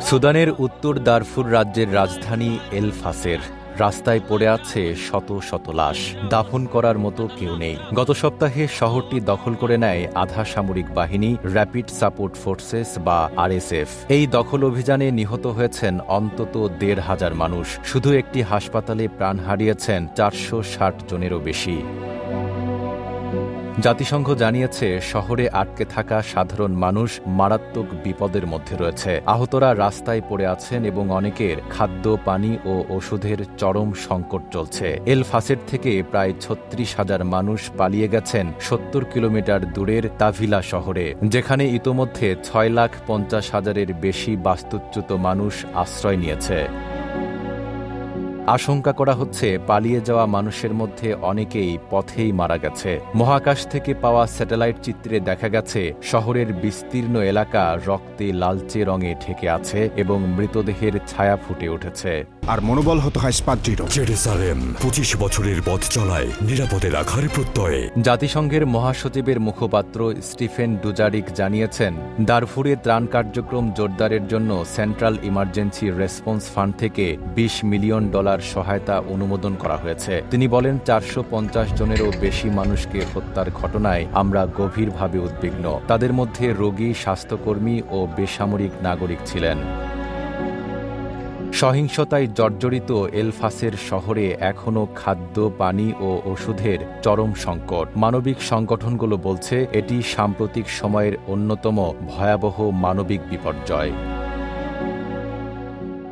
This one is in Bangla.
সুদানের উত্তর দারফুর রাজ্যের রাজধানী এল ফাসের। রাস্তায় পড়ে আছে শত শত লাশ। দাফন করার মতো কেউ নেই। গত সপ্তাহে শহরটি দখল করে নেয় আধা সামরিক বাহিনী, র্যাপিড সাপোর্ট ফোর্সেস বা আরএসএফ। এই দখল অভিযানে নিহত হয়েছেন অন্তত দেড় হাজার মানুষ। শুধু একটি হাসপাতালে প্রাণ হারিয়েছেন চারশো ষাট জনেরও বেশি। জাতিসংঘ জানিয়েছে, শহরে আটকে থাকা সাধারণ মানুষ মারাত্মক বিপদের মধ্যে রয়েছে। আহতরা রাস্তায় পড়ে আছেন এবং অনেকের খাদ্য, পানি ও ওষুধের চরম সংকট চলছে। এল ফাসেট থেকে প্রায় ছত্রিশ হাজার মানুষ পালিয়ে গেছেন সত্তর কিলোমিটার দূরের তাভিলা শহরে, যেখানে ইতোমধ্যে ছয় লাখ পঞ্চাশ হাজারের বেশি বাস্তুচ্যুত মানুষ আশ্রয় নিয়েছে। আশঙ্কা করা হচ্ছে পালিয়ে যাওয়া মানুষের মধ্যে অনেকেই পথেই মারা গেছে। মহাকাশ থেকে পাওয়া স্যাটেলাইট চিত্রে দেখা গেছে শহরের বিস্তীর্ণ এলাকা রক্তে লালচে রঙে ঠেকে আছে এবং মৃতদেহের ছায়া ফুটে উঠেছে। আর মনোবল হতে হয় পঁচিশ বছরের পথ চলায় নিরাপদে রাখার প্রত্যয়ে। জাতিসংঘের মহাসচিবের মুখপাত্র স্টিফেন ডুজারিক জানিয়েছেন দারফুরে ত্রাণ কার্যক্রম জোরদারের জন্য সেন্ট্রাল ইমার্জেন্সি রেসপন্স ফান্ড থেকে ২০ মিলিয়ন ডলার সহায়তা অনুমোদন করা হয়েছে। তিনি বলেন, চারশো পঞ্চাশ জনেরও বেশি মানুষকে হত্যার ঘটনায় আমরা গভীরভাবে উদ্বিগ্ন। তাদের মধ্যে রোগী, স্বাস্থ্যকর্মী ও বেসামরিক নাগরিক ছিলেন। সহিংসতায় জর্জরিত এলফাসের শহরে এখনও খাদ্য, পানি ও ওষুধের চরম সংকট। মানবিক সংগঠনগুলো বলছে, এটি সাম্প্রতিক সময়ের অন্যতম ভয়াবহ মানবিক বিপর্যয়।